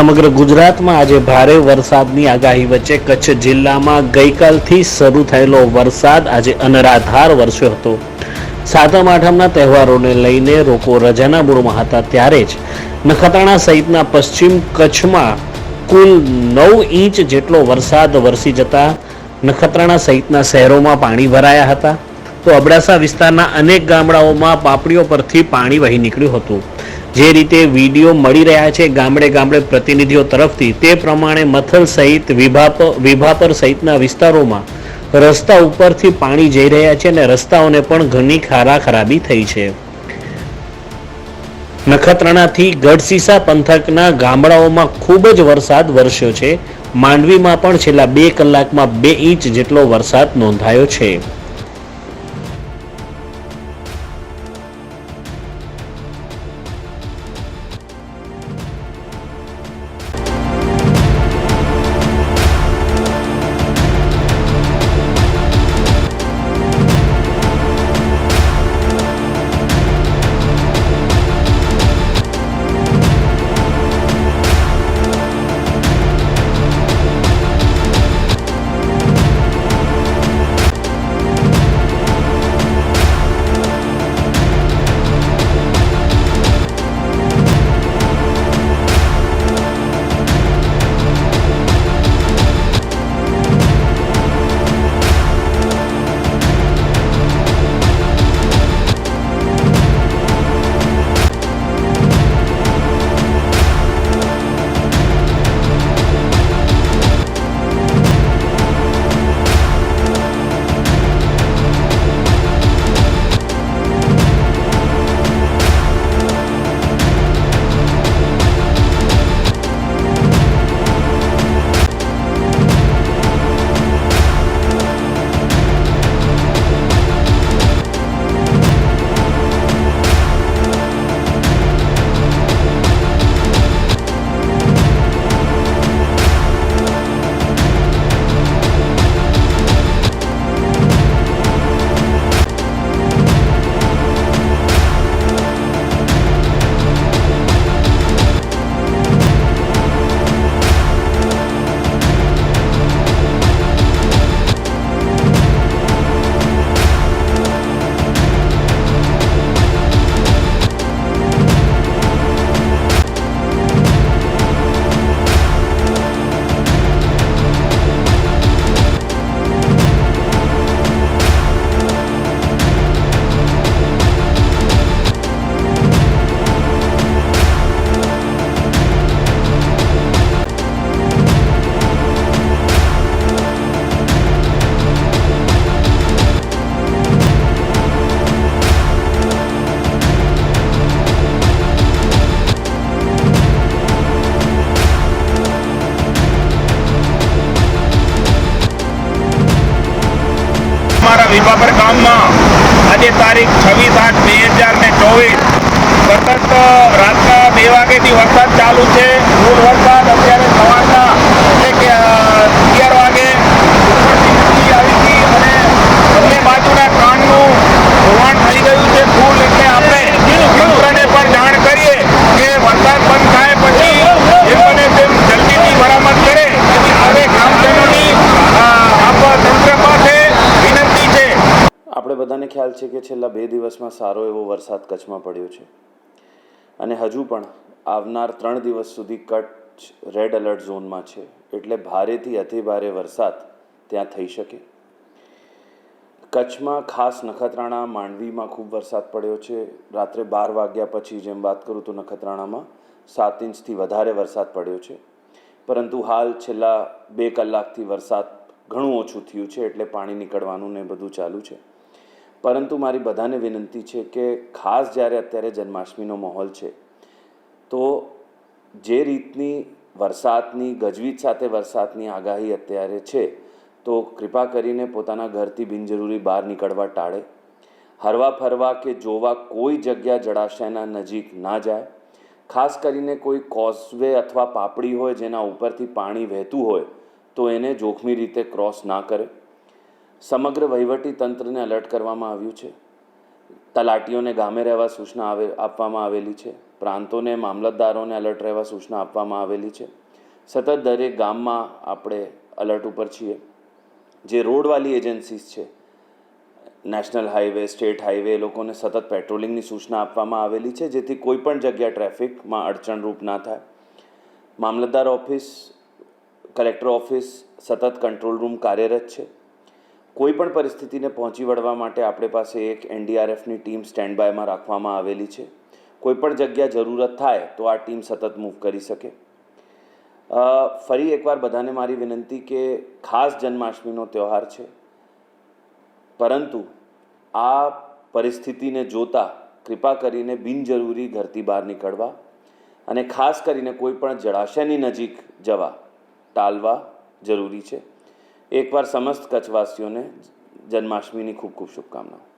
સમગ્ર ગુજરાતમાં આજે ભારે વરસાદની આગાહી વચ્ચે કચ્છ જિલ્લામાં ગઈકાલથી શરૂ થયેલો વરસાદ આજે અનરાધાર વરસ્યો હતો. સાતમ આઠમના તહેવારોને લઈને લોકો રજાના મૂળમાં હતા ત્યારે જ નખત્રાણા સહિતના પશ્ચિમ કચ્છમાં કુલ નવ ઇંચ જેટલો વરસાદ વરસી જતા નખત્રાણા સહિતના શહેરોમાં પાણી ભરાયા હતા. તો અબડાસા વિસ્તારના અનેક ગામડાઓમાં પાપડીઓ પરથી પાણી વહી નીકળ્યું હતું. જે રીતે વીડિયો મળી રહ્યા છે ગામડે ગામડે પ્રતિનિધિઓ તરફથી, તે પ્રમાણે મથલ સહિત વિભાપ, વિભાપર સહિતના વિસ્તારોમાં રસ્તા ઉપરથી પાણી જઈ રહ્યા છે અને રસ્તાઓને પણ ઘણી ખારા ખરાબી થઈ છે. નખત્રાણાથી ગઢસીસા પંથકના ગામડાઓમાં ખૂબ જ વરસાદ વરસ્યો છે. માંડવીમાં પણ છેલ્લા બે કલાકમાં બે ઇંચ જેટલો વરસાદ નોંધાયો છે. વિભાપર ગામમાં આજે તારીખ છવ્વીસ આઠ બે હજાર ને ચોવીસ સતત રાતના બે વાગ્યાથી વરસાદ ચાલુ છે ફૂલ વરસાદ અત્યારે સવારના એટલે કે અ, અગિયાર વાગે ઉપરથી વીજળી આવી હતી અને બંને બાજુના કાનનું ધોવાણ થઈ ગયું છે ફૂલ એટલે આપણે તંત્રને પણ જાણ કરીએ કે વરસાદ બંધ થાય પછી જેમ બને તેમ જલ્દીથી મરામત કરે એવી હવે ગ્રામજનોની અ, આપ તંત્ર પાસે વિનંતી છે આપણે બધાને ખ્યાલ છે કે છેલ્લા બે દિવસમાં સારો એવો વરસાદ કચ્છમાં પડ્યો છે. અને હજુ પણ આવનાર ત્રણ દિવસ સુધી કચ્છ રેડ એલર્ટ ઝોનમાં છે. એટલે ભારેથી અતિ ભારે વરસાદ ત્યાં થઈ શકે. કચ્છમાં ખાસ નખત્રાણા, માંડવીમાં ખૂબ વરસાદ પડ્યો છે. રાત્રે બાર વાગ્યા પછી જેમ વાત કરું તો નખત્રાણામાં સાત ઇંચથી વધારે વરસાદ પડ્યો છે. પરંતુ હાલ છેલ્લા બે કલાકથી વરસાદ ઘણું ઓછું થયું છે એટલે પાણી નીકળવાનું ને બધું ચાલુ છે. પરંતુ મારી બધાને વિનંતી છે કે ખાસ જ્યારે અત્યારે જન્માષ્ટમીનો માહોલ છે, તો જે રીતની વરસાદની, ગજવીજ સાથે વરસાદની આગાહી અત્યારે છે, તો કૃપા કરીને પોતાના ઘરથી બિનજરૂરી બહાર નીકળવા ટાળે. હરવા ફરવા કે જોવા કોઈ જગ્યા જળાશયના નજીક ના જાય. ખાસ કરીને કોઈ કોઝવે અથવા પાપડી હોય જેના ઉપરથી પાણી વહેતું હોય, તો એને જોખમી રીતે ક્રોસ ના કરે. સમગ્ર વહીવટી તંત્રને અલર્ટ કરવામાં આવ્યું છે. તલાટીઓને ગામે રહેવા સૂચના આવે, આપવામાં આવેલી છે. પ્રાંતોને, મામલતદારોને અલર્ટ રહેવા સૂચના આપવામાં આવેલી છે. સતત દરેક ગામમાં આપણે અલર્ટ ઉપર છીએ. જે રોડવાળી એજન્સીસ છે નેશનલ હાઈવે સ્ટેટ હાઈવે લોકોને સતત પેટ્રોલિંગની સૂચના આપવામાં આવેલી છે, જેથી કોઈ પણ જગ્યા ટ્રાફિકમાં અડચણરૂપ ના થાય. મામલતદાર ઓફિસ કલેક્ટર ઓફિસ સતત કંટ્રોલ રૂમ કાર્યરત છે. કોઈ પણ પરિસ્થિતિને પહોંચી વળવા માટે આપણી પાસે એક એનડીઆરએફની ટીમ સ્ટેન્ડ બાયમાં રાખવામાં આવેલી છે. કોઈ પણ જગ્યા જરૂરત થાય તો આ ટીમ સતત મૂવ કરી શકે. ફરી એકવાર બધાને મારી વિનંતી કે ખાસ જન્માષ્ટમીનો તહેવાર છે. પરંતુ આ પરિસ્થિતિને જોતા કૃપા કરીને બિનજરૂરી ઘરથી બહાર નીકળવા અને ખાસ કરીને કોઈ પણ જળાશયની નજીક જવા ટાળવા જરૂરી છે. એકવાર સમસ્ત કચ્છવાસીઓને જન્માષ્ટમીની ખૂબ ખૂબ શુભકામનાઓ.